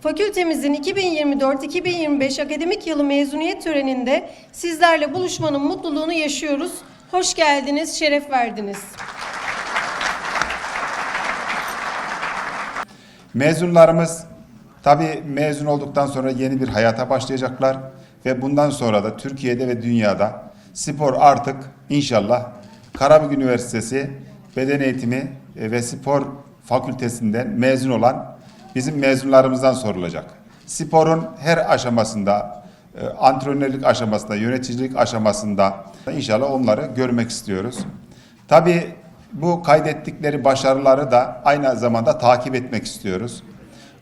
Fakültemizin 2024-2025 akademik yılı mezuniyet töreninde sizlerle buluşmanın mutluluğunu yaşıyoruz. Hoş geldiniz, şeref verdiniz. Mezunlarımız tabii mezun olduktan sonra yeni bir hayata başlayacaklar ve bundan sonra da Türkiye'de ve dünyada spor artık inşallah Karabük Üniversitesi Beden Eğitimi e, ve Spor Fakültesinden mezun olan bizim mezunlarımızdan sorulacak. Sporun her aşamasında, e, antrenörlük aşamasında, yöneticilik aşamasında inşallah onları görmek istiyoruz. Tabii bu kaydettikleri başarıları da aynı zamanda takip etmek istiyoruz.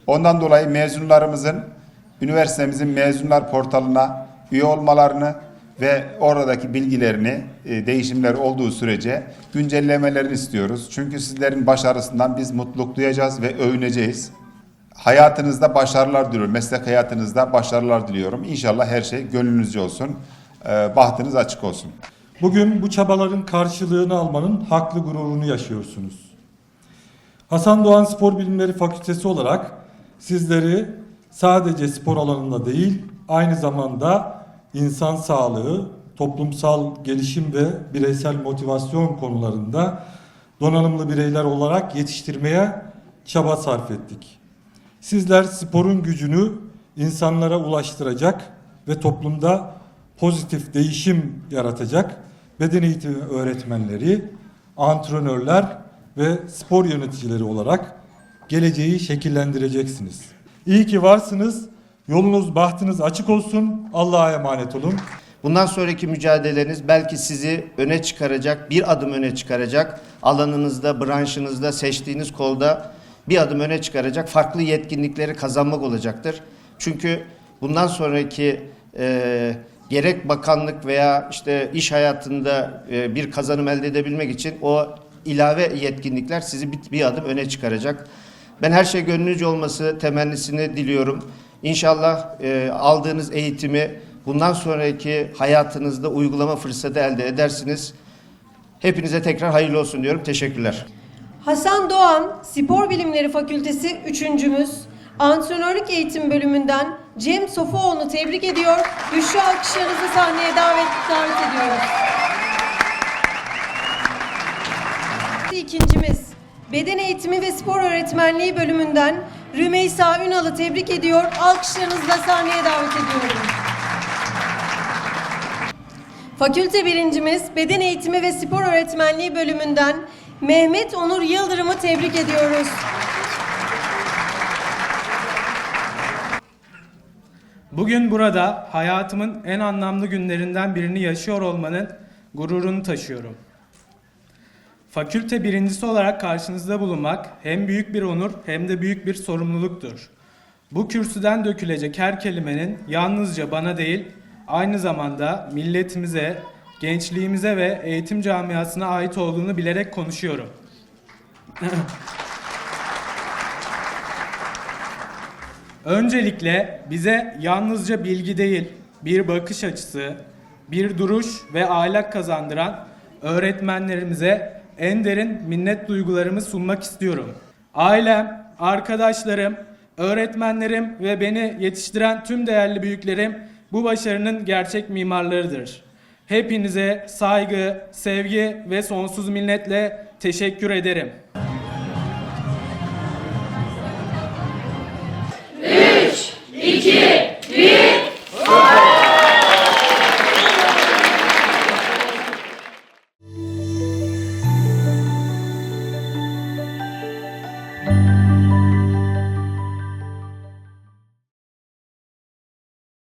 Ondan dolayı mezunlarımızın üniversitemizin mezunlar portalına üye olmalarını ve oradaki bilgilerini e, değişimler olduğu sürece güncellemelerini istiyoruz. Çünkü sizlerin başarısından biz mutluluk duyacağız ve övüneceğiz. Hayatınızda başarılar diliyorum. Meslek hayatınızda başarılar diliyorum. İnşallah her şey gönlünüzce olsun. e, Bahtınız açık olsun. Bugün bu çabaların karşılığını almanın haklı gururunu yaşıyorsunuz. Hasan Doğan Spor Bilimleri Fakültesi olarak sizleri sadece spor alanında değil, aynı zamanda insan sağlığı, toplumsal gelişim ve bireysel motivasyon konularında donanımlı bireyler olarak yetiştirmeye çaba sarf ettik. Sizler sporun gücünü insanlara ulaştıracak ve toplumda pozitif değişim yaratacak beden eğitimi öğretmenleri, antrenörler ve spor yöneticileri olarak geleceği şekillendireceksiniz. İyi ki varsınız. Yolunuz, bahtınız açık olsun. Allah'a emanet olun. Bundan sonraki mücadeleleriniz belki sizi öne çıkaracak, bir adım öne çıkaracak. Alanınızda, branşınızda, seçtiğiniz kolda bir adım öne çıkaracak, farklı yetkinlikleri kazanmak olacaktır. Çünkü bundan sonraki e, gerek bakanlık veya işte iş hayatında e, bir kazanım elde edebilmek için o ilave yetkinlikler sizi bir, bir adım öne çıkaracak. Ben her şey gönlünüzce olması temennisini diliyorum. İnşallah e, aldığınız eğitimi bundan sonraki hayatınızda uygulama fırsatı elde edersiniz. Hepinize tekrar hayırlı olsun diyorum. Teşekkürler. Hasan Doğan, Spor Bilimleri Fakültesi üçüncümüz, Antrenörlük Eğitim Bölümünden Cem Sofuoğlu'nu tebrik ediyor. Güçlü alkışlarınızı sahneye davet, davet ediyoruz. İkincimiz, Beden Eğitimi ve Spor Öğretmenliği Bölümünden Rümeysa Ünal'ı tebrik ediyor. Alkışlarınızla sahneye davet ediyorum. Fakülte birincimiz Beden Eğitimi ve Spor Öğretmenliği bölümünden Mehmet Onur Yıldırım'ı tebrik ediyoruz. Bugün burada hayatımın en anlamlı günlerinden birini yaşıyor olmanın gururunu taşıyorum. Fakülte birincisi olarak karşınızda bulunmak hem büyük bir onur hem de büyük bir sorumluluktur. Bu kürsüden dökülecek her kelimenin yalnızca bana değil, aynı zamanda milletimize, gençliğimize ve eğitim camiasına ait olduğunu bilerek konuşuyorum. Öncelikle bize yalnızca bilgi değil, bir bakış açısı, bir duruş ve ahlak kazandıran öğretmenlerimize en derin minnet duygularımı sunmak istiyorum. Ailem, arkadaşlarım, öğretmenlerim ve beni yetiştiren tüm değerli büyüklerim bu başarının gerçek mimarlarıdır. Hepinize saygı, sevgi ve sonsuz minnetle teşekkür ederim.